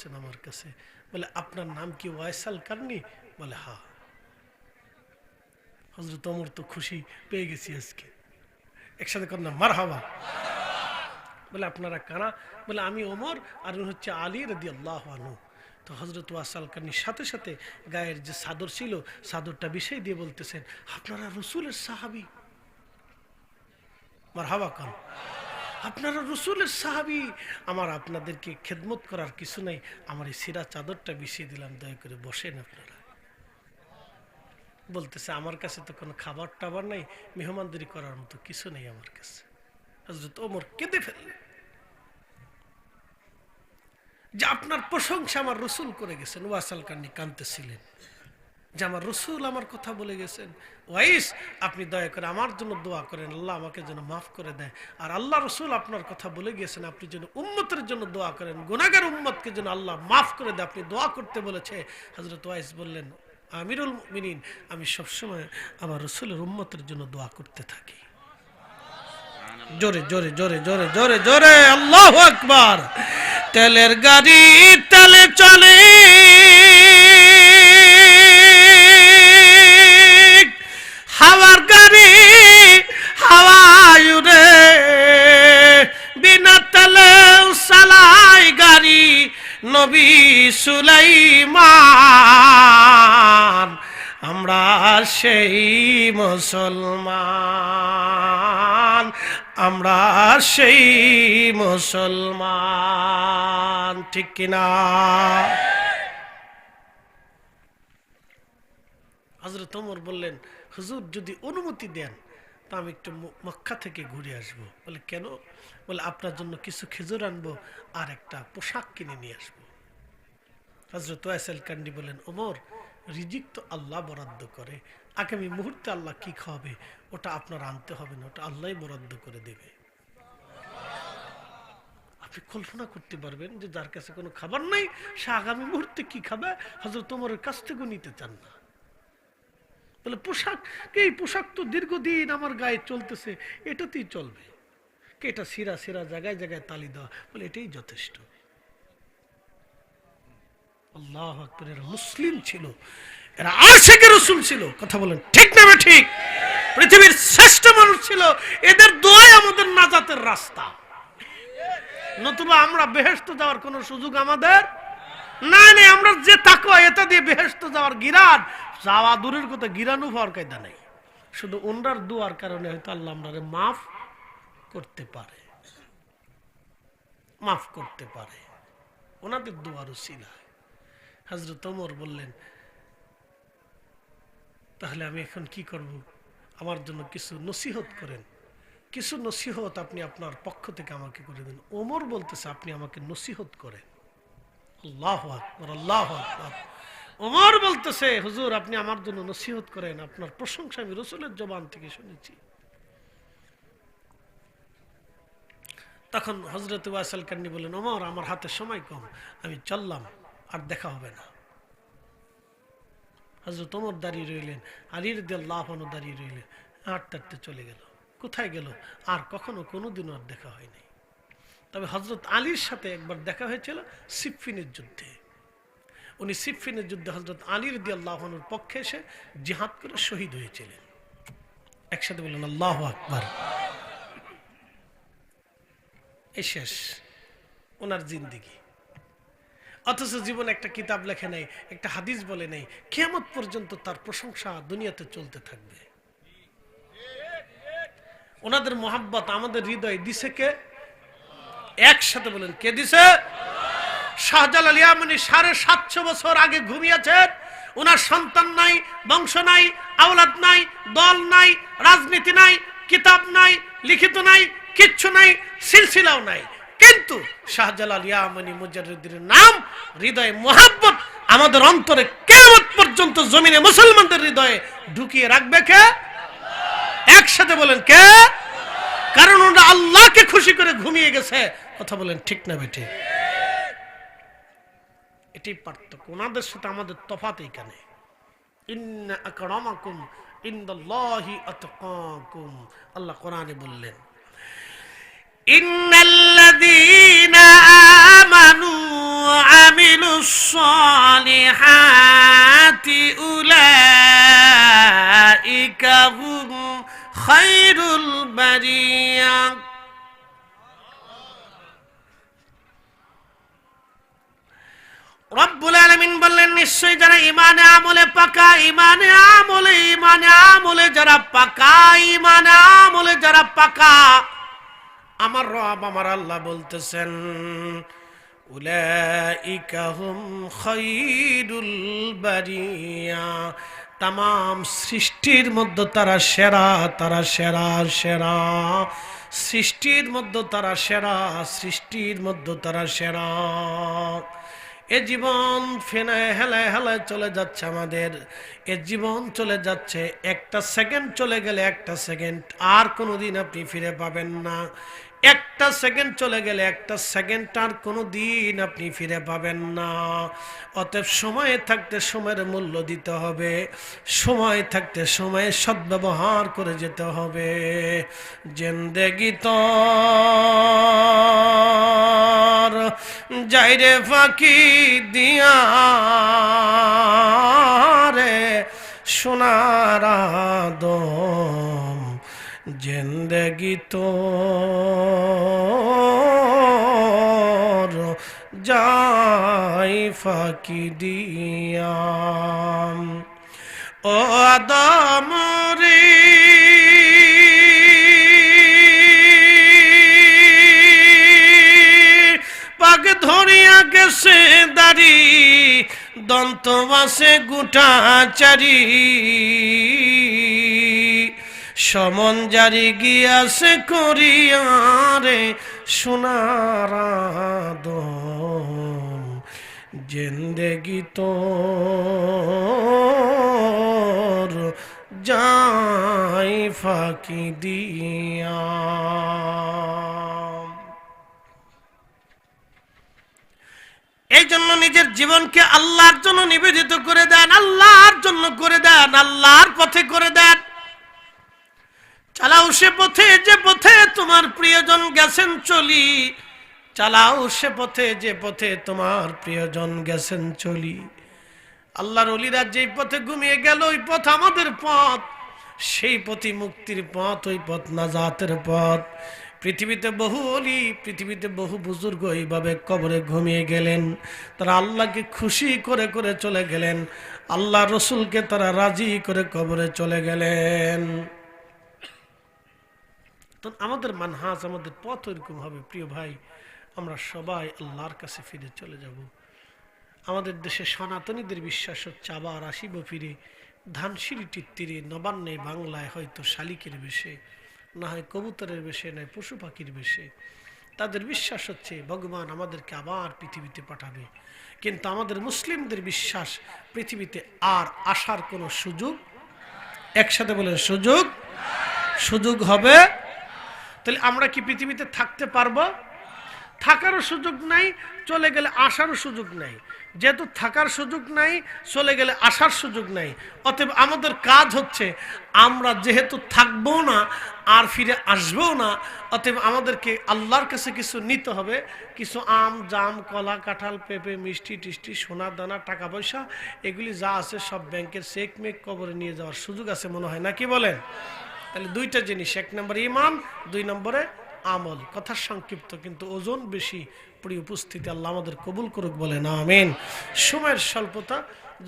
আসছেন আমার কাছে। বলে, আপনার নাম কি ওয়াইসাল কারনি বলে, হা। হজরত অমর তো খুশি পেয়ে গেছি আজকে। একসাথে করলাম মার হাওয়া বলে, আপনারা কারা? বলে, আমি ওমর আর হচ্ছে আলী রদি আল্লাহ আনু তো হজরত ওয়াসাল কানির সাথে সাথে গায়ের যে সাদর ছিল, সাদরটা বিষয় দিয়ে বলতেছেন, আপনারা রসুলের সাহাবি? মার হাওয়া কান। আপনারা রসুলের সাহাবি। আমার আপনাদেরকে খেদমত করার কিছু নাই। আমার এই সিরা চাদরটা বিষিয়ে দিলাম, দয়া করে বসেন আপনারা। বলতেছে, আমার কাছে তো কোনো খাবার টাবার নাই, মেহমানদারি করার মতো কিছু নেই আমার কাছে। হজরত ওমর কেঁদে ফেললেন। যে আপনার প্রশংসা আমার রসুল করে গেছেন, ওয়াসাল কান্নি কানতেছিলেন যে আমার রসুল আমার কথা বলে গেছেন। ওয়াইস, আপনি দয়া করে আমার জন্য দোয়া করেন, আল্লাহ আমাকে যেন মাফ করে দেয়। আর আল্লাহ রসুল আপনার কথা বলে গিয়েছেন, আপনি যেন উম্মতের জন্য দোয়া করেন। গুনাগার উম্মতকে যেন আল্লাহ মাফ করে দেয়, আপনি দোয়া করতে বলেছে। হজরত ওয়াইস বললেন, আমিরুল মিনিন আমি সবসময় আমার রসুলের উম্মতের জন্য দোয়া করতে থাকি। জোরে জোরে জোরে জোরে জোরে জোরে, আল্লাহ আকবার। তেলের গাড়ি তেলে চলে। সুলাইমান, আমরা সেই মুসলমান, আমরা সেই মুসলমান, ঠিক কিনা? হজরত ওমর বললেন, হুজুর, যদি অনুমতি দেন, তা আমি একটু মক্কা থেকে ঘুরে আসব। বলে, কেন? বলে, আপনার জন্য কিছু খেজুর আনব আর একটা পোশাক কিনে নিয়ে আসব। হজরত ওয়াইসাল কান্ডি বলেন, ওমর, রিজিক তো আল্লাহ বরাদ্দ করে। আগামী মুহূর্তে আল্লাহ কি খাওয়াবে, ওটা আপনার আনতে হবে না, ওটা আল্লাহ বরাদ্দ করে দেবে। আপনি কল্পনা করতে পারবেন যে যার কাছে কোনো খাবার নাই, সে আগামী মুহূর্তে কি খাবে? হজরত তোমার কাছ থেকেও নিতে চান না। বলে, পোশাক? এই পোশাক তো দীর্ঘদিন আমার গায়ে চলতেছে, এটাতেই চলবে। কে এটা সিরা সিরা জায়গায় জায়গায় তালি দেওয়া? বলে, এটাই যথেষ্ট। আল্লাহ আকবর, এরা মুসলিম ছিল। এরা আশেকে রসুল ছিল। কথা বলেন, ঠিক না ঠিক? পৃথিবীর শ্রেষ্ঠ মানুষ ছিল। এদের দোয়াই আমাদের নাজাতের রাস্তা। নতুবা আমরা বেহেস্ত যাওয়ার কোনো সুযোগ আমাদের না নেই। আমরা যে তাকুয়া এটা দিয়ে বেহেস্ত যাওয়ার গিরান। যাওয়া দূরের কথা গিরানু হওয়ার কায়দা নেই। শুধু ওনরার দুয়ার কারণে হয়তো আল্লাহ আমরা মাফ করতে পারে। মাফ করতে পারে। ওনাদের দুয়ারও ছিল হজরত ওমর বললেন, তাহলে আমি এখন কি করব? আমার জন্য কিছু নসিহত করেন। কিছু নসিহত আপনি আপনার পক্ষ থেকে আমাকে করে দেন। ওমর বলতেছে, আপনি আমাকে নসিহত করেন। ওমর বলতেছে, হুজুর, আপনি আমার জন্য নসিহত করেন। আপনার প্রশংসা আমি রসুলের জবান থেকে শুনেছি। তখন হজরত ওয়াসাল কান্নি বললেন, ওমর, আমার হাতে সময় কম, আমি চললাম। আর দেখা হবে না। হজরত ওমর দাঁড়িয়ে রইলেন আলীর দিয়াল্লাহনও দাঁড়িয়ে রইলেন, হাঁটতে হাঁটতে চলে গেল। কোথায় গেল? আর কখনো কোনোদিনও আর দেখা হয়নি। তবে হজরত আলীর সাথে একবার দেখা হয়েছিল সিফিনের যুদ্ধে। উনি সিফিনের যুদ্ধে হজরত আলীর দিয়াল্লাহনুর পক্ষে এসে জিহাদ করে শহীদ হয়েছিলেন। একসাথে বললেন, আল্লাহ আকবার। এই শেষ। ওনার জিন্দিগি। অথচ জীবন একটা কিতাব লেখে নেই, একটা হাদিস বলে নেই। কেমত পর্যন্ত তার প্রশংসা দুনিয়াতে চলতে থাকবে। ওনাদের মোহাব্বত আমাদের হৃদয় দিছে কে? একসাথে বলেন, কে দিছে? শাহজালাল ইয়ামানি সাড়ে সাতশো বছর আগে ঘুমিয়েছেন ওনার সন্তান নাই, বংশ নাই, আওলাদ নাই, দল নাই, রাজনীতি নাই, কিতাব নাই, লিখিত নাই, কিচ্ছু নাই, সিলসিলাও নাই। কিন্তু শাহজালাল ইয়ামানি মুজারুদ্দিনের নাম, হৃদয়ে মোহাব্বত আমাদের অন্তরে পর্যন্ত জমিনে মুসলমানদের হৃদয়ে ঢুকিয়ে রাখবে কে? একসাথে বলেন কে? কারণ ওরা আল্লাহকে খুশি করে ঘুমিয়ে গেছে। কথা বলেন ঠিক না বেঠে? এটাই পার্থক্য। ওনাদের সাথে আমাদের তফাত এইখানে আল্লাহ কোরআনে বললেন ইন্নাল্লাযীনা আমানু ওয়া وعملوا الصالحات أولئك هم خير البرية রব্বুল আলমিন বললেন নিশ্চয়ই যারা ইমানে আমলে পাকা ইমানে আমলে ইমানে আমলে যারা পাকা ইমানে আমলে যারা পাকা আমার রব আমার আল্লাহ বলতেছেন তাম সৃষ্টির মধ্যে তারা সেরা তারা সেরা সেরা। সৃষ্টির মধ্যে তারা সেরা, সৃষ্টির মধ্যে তারা সেরা। এ জীবন ফেনায় হেলায় হেলায় চলে যাচ্ছে আমাদের। এ জীবন চলে যাচ্ছে, একটা সেকেন্ড চলে গেলে একটা সেকেন্ড। আর কোনোদিন আপনি ফিরে পাবেন না। একটা সেকেন্ড চলে গেলে, একটা সেকেন্ড আর কোনো দিন আপনি ফিরে পাবেন না। অতএব সময়ে থাকতে সময়ের মূল্য দিতে হবে, সময় থাকতে সময়ে সদ্ব্যবহার করে যেতে হবে। জেন্দেগি তো যাইরে ফাঁকি দিয়া রে সোনারা দম জিন্দগি তো যাই ফাঁকি দিয়া ও আদম রে পাক ধরিয়া গেছে দাড়ি দন্ত গুটা চারি সমন জারি গিয়াছে করিয়ারে সোনার দম জিন্দেগি তো যাই ফাঁকি দিয়া। এই জন্য নিজের জীবনকে আল্লাহর জন্য নিবেদিত করে দেন, আল্লাহর জন্য করে দেন, আল্লাহর পথে করে দেন। চালাও সে পথে যে পথে তোমার প্রিয়জন গেছেন চলি। চালাও সে পথে যে পথে তোমার প্রিয়জন গেছেন চলি। আল্লাহর অলিরা যেই পথে ঘুমিয়ে গেল, ওই পথ আমাদের পথ। সেই পথই মুক্তির পথ, ওই পথ নাজাতের পথ। পৃথিবীতে বহু অলি, পৃথিবীতে বহু বুজুর্গ এইভাবে কবরে ঘুমিয়ে গেলেন। তারা আল্লাহকে খুশি করে করে চলে গেলেন। আল্লাহ রসুলকে তারা রাজি করে কবরে চলে গেলেন। তো আমাদের মানহাজ, আমাদের পথ ওইরকম হবে। প্রিয় ভাই, আমরা সবাই আল্লাহর কাছে ফিরে চলে যাব। আমাদের দেশে সনাতনীদের বিশ্বাস হচ্ছে আবার আসিব ফিরে। ধানসিঁড়িটির তীরে নবান্নে বাংলায় হয়তো শালিকের বেশে, না হয় কবুতরের বেশে নয় পশু পাখির বেশে। তাদের বিশ্বাস হচ্ছে ভগবান আমাদেরকে আবার পৃথিবীতে পাঠাবে। কিন্তু আমাদের মুসলিমদের বিশ্বাস, পৃথিবীতে আর আসার কোনো সুযোগ? একসাথে বলে সুযোগ? সুযোগ হবে তাহলে আমরা কি পৃথিবীতে থাকতে পারব? থাকারও সুযোগ নাই, চলে গেলে আসারও সুযোগ নাই। যেহেতু থাকার সুযোগ নাই, চলে গেলে আসার সুযোগ নাই। অতএব আমাদের কাজ হচ্ছে আমরা যেহেতু থাকব না, আর ফিরে আসব না, অতএব আমাদেরকে আল্লাহর কাছে কিছু নিতে হবে। কিছু আম, জাম, কলা, কাঁঠাল, পেঁপে, মিষ্টি, টিষ্টি, সোনা, দানা, টাকা পয়সা, এগুলি যা আছে সব ব্যাংকের চেক মেক কবরে নিয়ে যাওয়ার সুযোগ আছে মনে হয় না কি বলেন? তাহলে দুইটা জিনিস, এক নম্বরে ইমান দুই নম্বরে আমল। কথা সংক্ষিপ্ত, কিন্তু ওজন বেশি। পরি উপস্থিতি, আল্লাহ আমাদের কবুল করুক বলে না আমিন। সময়ের স্বল্পতা,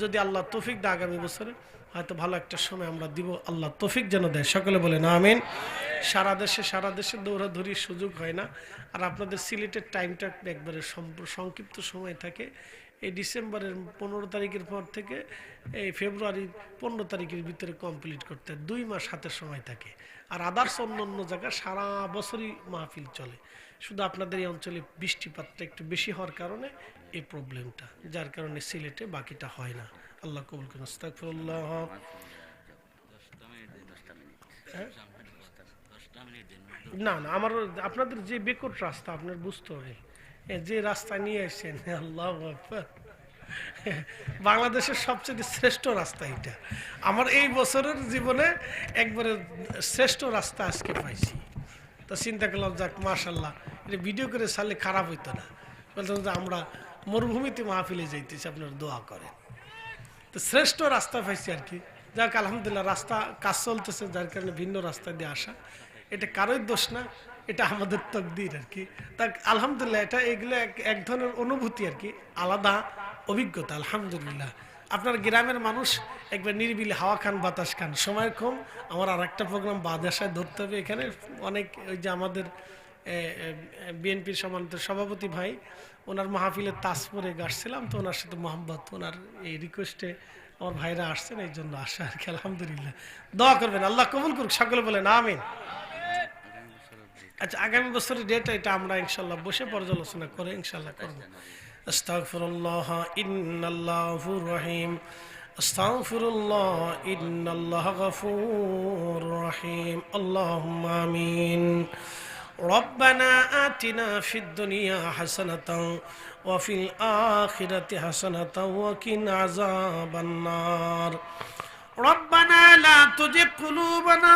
যদি আল্লাহ তৌফিক দেয় আগামী বছরে, হয়তো ভালো একটা সময় আমরা দিব, আল্লাহ তৌফিক যেন দেয়। সকলে বলে না আমিন। সারা দেশে সারা দেশে দৌড়াদৌড়ির সুযোগ হয় না। আর আপনাদের সিলেটের টাইমটা একবারে সংক্ষিপ্ত সময় থাকে। এই ডিসেম্বরের পনেরো তারিখের পর থেকে এই ফেব্রুয়ারি পনেরো তারিখের ভিতরে কমপ্লিট করতে। দুই মাস হাতের সময় থাকে। আর আদার্স অন্য অন্য জায়গায় সারা বছরই মাহফিল চলে। শুধু আপনাদের এই অঞ্চলে বৃষ্টিপাতটা একটু বেশি হওয়ার কারণে এই প্রবলেমটা যার কারণে সিলেটে বাকিটা হয় না। আল্লাহ কবুল করুন। হ্যাঁ? না না আমার আপনাদের যে বেকট রাস্তা, আপনার বুঝতে হবে। যে রাস্তা নিয়ে এসেছেন, আল্লাহ বাংলাদেশের সবচেয়ে শ্রেষ্ঠ রাস্তা এটা আমার এই বছরের জীবনে একবারে শ্রেষ্ঠ রাস্তা আজকে পাইছি। তো চিন্তা করলাম, যাক মাশাল্লাহ এটা ভিডিও করে ছাড়লে খারাপ হইতো না। বলতাম যে আমরা মরুভূমিতে মাহফিলে যাইতেছে, আপনার দোয়া করেন। তো শ্রেষ্ঠ রাস্তা পাইছি আর কি। যাক, আলহামদুলিল্লাহ, রাস্তা, কাজ চলতেছে, যার কারণে ভিন্ন রাস্তা দিয়ে আসা। এটা কারোই দোষ না। এটা আমাদের তকদির আর কি। তা আলহামদুলিল্লাহ, এটা এগুলো এক- ধরনের অনুভূতি আর কি, আলাদা অভিজ্ঞতা, আলহামদুলিল্লাহ। আপনার গ্রামের মানুষ একবার নিরিবিলি হাওয়া খান, বাতাস খান, সময় কম। আমার আর একটা প্রোগ্রাম বাদাসায় ধরতে হবে এখানে। অনেক ওই যে আমাদের বিএনপির সমান্তর সভাপতি ভাই, ওনার মাহফিলের তাস পরে গাছছিলাম তো ওনার সাথে মোহাম্মদ, ওনার এই রিকোয়েস্টে আমার ভাইরা আসছেন এই জন্য আসা আর কি, আলহামদুলিল্লাহ। দোয়া করবেন, আল্লাহ কবুল করুক, সকলে বলেন, আমিন। আচ্ছা আগামী বছরের ডেট এটা আমরা ইনশাল্লাহ বসে পর্যালোচনা করে ইনশাল্লাহ করব আস্তাগফিরুল্লাহ ইন্নাল্লাহুর রহিম আস্তাগফিরুল্লাহ ইন্নাল্লাহ গফুর রহিম আল্লাহুম্মা আমিন ربنا آتنا في الدنيا حسنة وفي الآخرة حسنة وقنا عذاب النار ربنا لا تزغ قلوبنا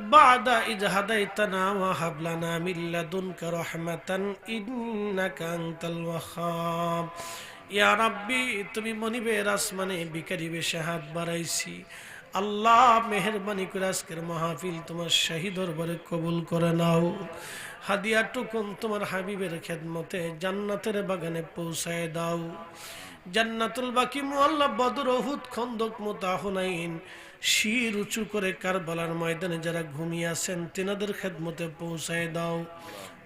بعد إذ هديتنا وهب لنا من لدنك رحمة إنك أنت الوهاب ইয়া রাব্বি তুমি মনিবের আসমানে বিকারি বেশে হাত বাড়াইছি আল্লাহ মেহরবানি করে আজকের মাহফিল তোমার শাহী দরবারে কবুল করে নাও হাদিয়া টুকুন তোমার হাবিবের খেদমতে জান্নাতের বাগানে পৌঁছায় দাও জান্নাতুল বাকি মোয়াল্লা বদর ওহুদ খন্দক মোতাহনাইন শির উঁচু করে কারবালার ময়দানে যারা ঘুমিয়ে আছেন, তেনাদের খেদমতে পৌঁছায় দাও।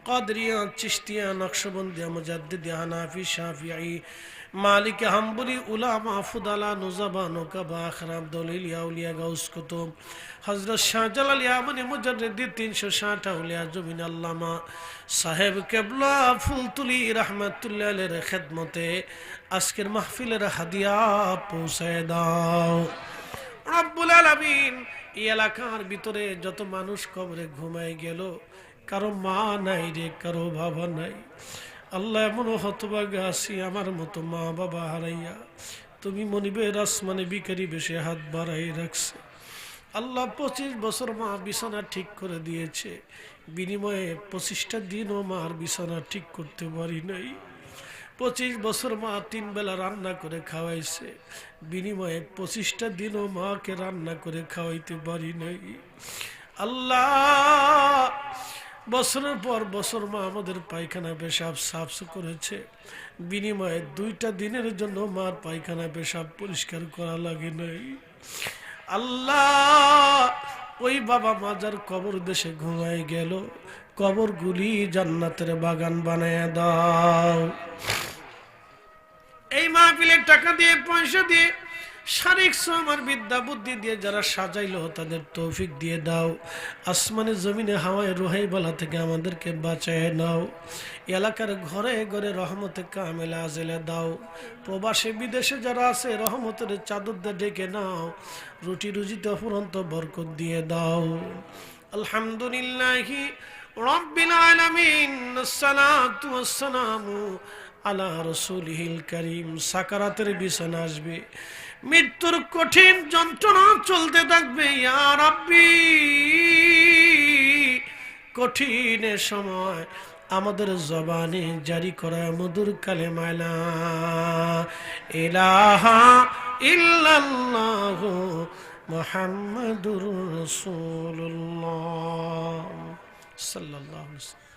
কাদরিয়া চিস্তিয়া নকশবন্দিয়া, মুজাদ্দিদিয়া, হানাফি, শাফিঈ, মালিক, হাম্বলি, উলামা, ফুদালা, নুজাবা, নোকাবা আখরাব দলিল ইয়াউলিয়া গাউস কুতুব হজরত শাহজালাল ইয়ামানি, মুজাদ্দিদি, তিনশো ষাট আউলিয়া, জমিন আল্লামা, সাহেব কেবলা, ফুলতুলি, রহমাতুল্লাহ খেদমতে আজকের মাহফিলের হাদিয়া পৌঁছায় দাও। রব্বুল আলামিন, এই এলাকার ভিতরে যত মানুষ কবরে ঘুমায় গেল, কারও মা নাই রে, কারও বাবা নাই। আল্লাহ এমন হতবাগে আসি আমার মতো মা বাবা হারাইয়া, তুমি মনিবের আসমানে বিকারি বেশি হাত বাড়াই রাখছে। আল্লাহ পঁচিশ বছর মা বিছানা ঠিক করে দিয়েছে, বিনিময়ে পঁচিশটা দিনও মার বিছানা ঠিক করতে পারি নাই। পঁচিশ বছর মা তিন বেলা রান্না করে খাওয়াইছে। বিনিময়ে পঁচিশটা দিনও মাকে রান্না করে খাওয়াইতে পারি নাই। আল্লাহ, বছরের পর বছর মা আমাদের পায়খানা পেশাব সাফ করেছে। বিনিময়ে দুইটা দিনের জন্য মার পায়খানা পেশাব পরিষ্কার করা লাগে নাই। আল্লাহ, ওই বাবা মাজার কবর দেশে ঘুমায় গেল, কবরগুলি জান্নাতের বাগান বানায় দাও। এই মাহফিলের টাকা দিয়ে, পয়সা দিয়ে, শারীরিক আমার বিদ্যা বুদ্ধি দিয়ে যারা সাজাইলো, তাদের তৌফিক দিয়ে দাও। আসমানে, জমিনে, হাওয়ায়, রোহাই বলা থেকে আমাদেরকে বাঁচায় নাও। এলাকার ঘরে ঘরে রহমতে কামেলা আজেলে দাও। প্রবাসে, বিদেশে যারা আছে, রহমতের চাদর দিয়ে ডেকে নাও। রুটি রুজিতে অফুরন্ত বরকত দিয়ে দাও। আলহামদুলিল্লাহি রব্বিল আলামিন, আসসালাতু ওয়াসসালামু আলা রসুলহিল করিম, সাকারাতের বিছানা আসবে। মৃত্যুর কঠিন যন্ত্রণা চলতে থাকবে কঠিন সময় আমাদের জবানে জারি করা মধুর কালে মায়লা ইলাহা ইল্লাল্লাহ মুহাম্মাদুর রাসূলুল্লাহ সাল্লাল্লাহু